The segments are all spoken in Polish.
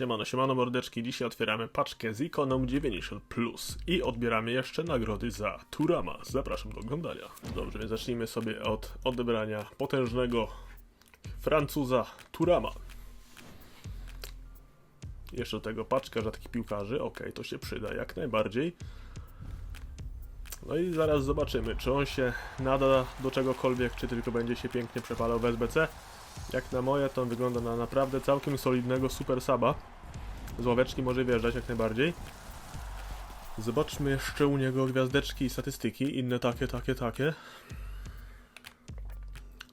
Siemano, siemano mordeczki, dzisiaj otwieramy paczkę z ikoną 90+, i odbieramy jeszcze nagrody za Turama. Zapraszam do oglądania. Dobrze, więc zacznijmy sobie od odebrania potężnego Francuza Turama. Jeszcze do tego paczka rzadkich piłkarzy, ok, to się przyda jak najbardziej. No i zaraz zobaczymy, czy on się nada do czegokolwiek, czy tylko będzie się pięknie przepalał w SBC. Jak na moje, to on wygląda na naprawdę całkiem solidnego super saba. Z ławeczki może wjeżdżać jak najbardziej. Zobaczmy jeszcze u niego gwiazdeczki i statystyki. Inne takie, takie, takie.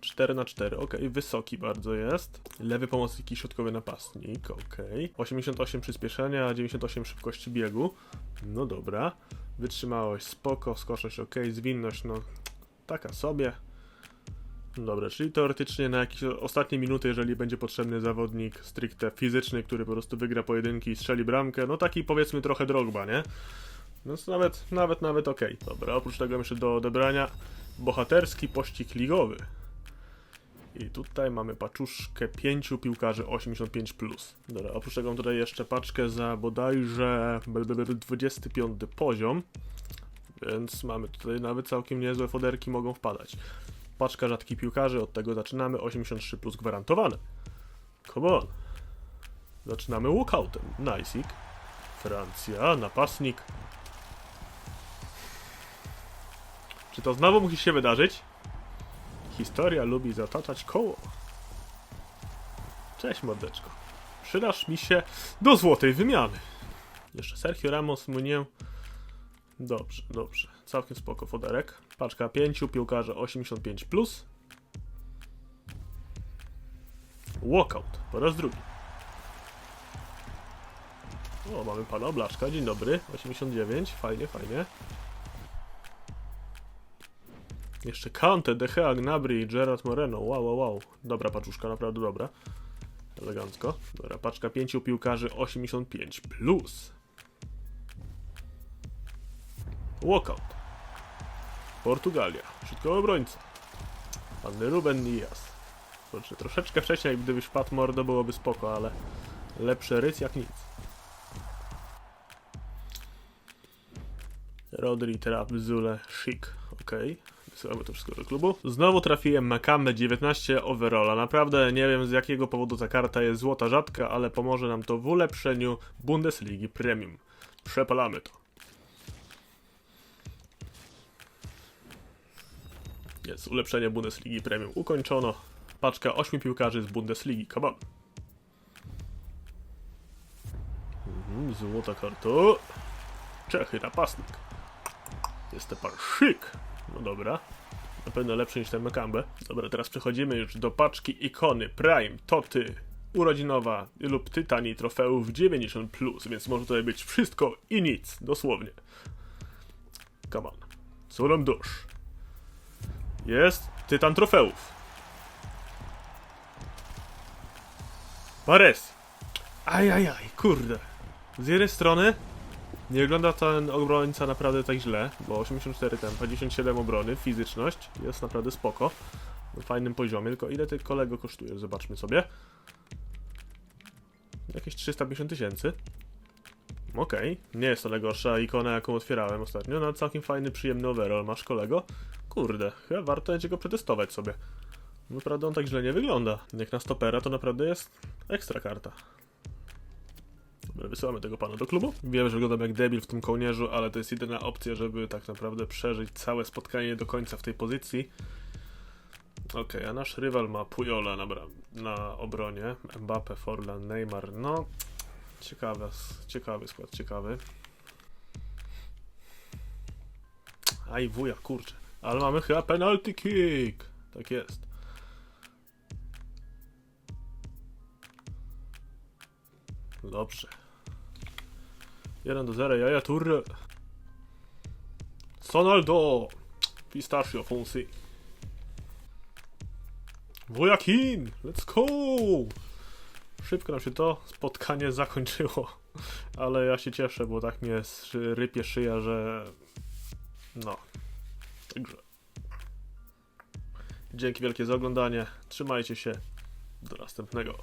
4 na 4 ok, wysoki bardzo jest. Lewy pomocnik i środkowy napastnik, ok. 88 przyspieszenia, 98 szybkości biegu. No dobra. Wytrzymałość spoko, skoczność ok, zwinność no taka sobie. Dobra, czyli teoretycznie na jakieś ostatnie minuty, jeżeli będzie potrzebny zawodnik stricte fizyczny, który po prostu wygra pojedynki i strzeli bramkę, no taki powiedzmy trochę drogba, nie? No nawet, nawet, nawet okej. Dobra, oprócz tego jeszcze do odebrania bohaterski pościg ligowy. I tutaj mamy paczuszkę pięciu piłkarzy 85+. Dobra, oprócz tego mam tutaj jeszcze paczkę za bodajże blablabla 25 poziom. Więc mamy tutaj nawet całkiem niezłe foderki mogą wpadać. Paczka rzadkich piłkarzy, od tego zaczynamy 83 plus gwarantowane. Come on. Zaczynamy walkoutem. Nicik. Francja, napastnik. Czy to znowu musi się wydarzyć? Historia lubi zataczać koło. Cześć mordeczko. Przydasz mi się do złotej wymiany. Jeszcze Sergio Ramos mnie. Dobrze, dobrze. Całkiem spoko foderek. Paczka 5, piłkarze 85+. Plus. Walkout po raz drugi. O, mamy pana Oblaszka, dzień dobry. 89, fajnie, fajnie. Jeszcze Kante, De Gea, Gnabry i Gerard Moreno. Wow, wow, wow. Dobra paczuszka, naprawdę dobra. Elegancko. Dobra, paczka 5 piłkarzy 85+. Plus. Walkout. Portugalia. Środkowy obrońca. Pan Ruben Diaz. Znaczy, troszeczkę wcześniej, gdybyś wpadł mordo, byłoby spoko, ale lepszy rys jak nic. Rodri, Trap, Zule, Chic. Okej. Wysyłamy to wszystko do klubu. Znowu trafiłem Makamę 19 overalla. Naprawdę nie wiem z jakiego powodu ta karta jest złota rzadka, ale pomoże nam to w ulepszeniu Bundesligi Premium. Przepalamy to. Jest ulepszenie Bundesligi Premium ukończono. Paczka 8 piłkarzy z Bundesligi. Come on. Mhm, złota karta. Czechy, napastnik. Jest to pan szyk. No dobra. Na pewno lepszy niż ten Mekambe. Dobra, teraz przechodzimy już do paczki ikony Prime, Toty, urodzinowa lub tytani trofeów 90+, plus, więc może tutaj być wszystko i nic, dosłownie. Come on. Solom dusz. Jest tytan trofeów. Pares. Ajajaj, kurde. Z jednej strony nie wygląda ten obrońca naprawdę tak źle, bo 84 tempa, 97 obrony, fizyczność jest naprawdę spoko. Na fajnym poziomie, tylko ile ty kolego kosztuje? Zobaczmy sobie. Jakieś 350 tysięcy. Okej, nie jest to najgorsza ikona, jaką otwierałem ostatnio. No, całkiem fajny, przyjemny overall masz, kolego. Kurde, chyba warto będzie go przetestować sobie. Naprawdę on tak źle nie wygląda. Jak na stopera to naprawdę jest ekstra karta. Dobra, wysyłamy tego pana do klubu. Wiem, że wyglądam jak debil w tym kołnierzu, ale to jest jedyna opcja, żeby tak naprawdę przeżyć całe spotkanie do końca w tej pozycji. Okej, a nasz rywal ma Pujola na, na obronie, Mbappe, Forlan, Neymar, no... Ciekawe, ciekawy skład, ciekawy. Aj, wuja, kurczę. Ale mamy chyba penalty kick. Tak jest. Dobrze. 1 do 0, jaja tur. Sonaldo! Pistachio Fonsi. Wojakin! Let's go! Szybko nam się to spotkanie zakończyło. Ale ja się cieszę, bo tak mnie rypie szyja, że... No. Dzięki wielkie za oglądanie. Trzymajcie się. Do następnego.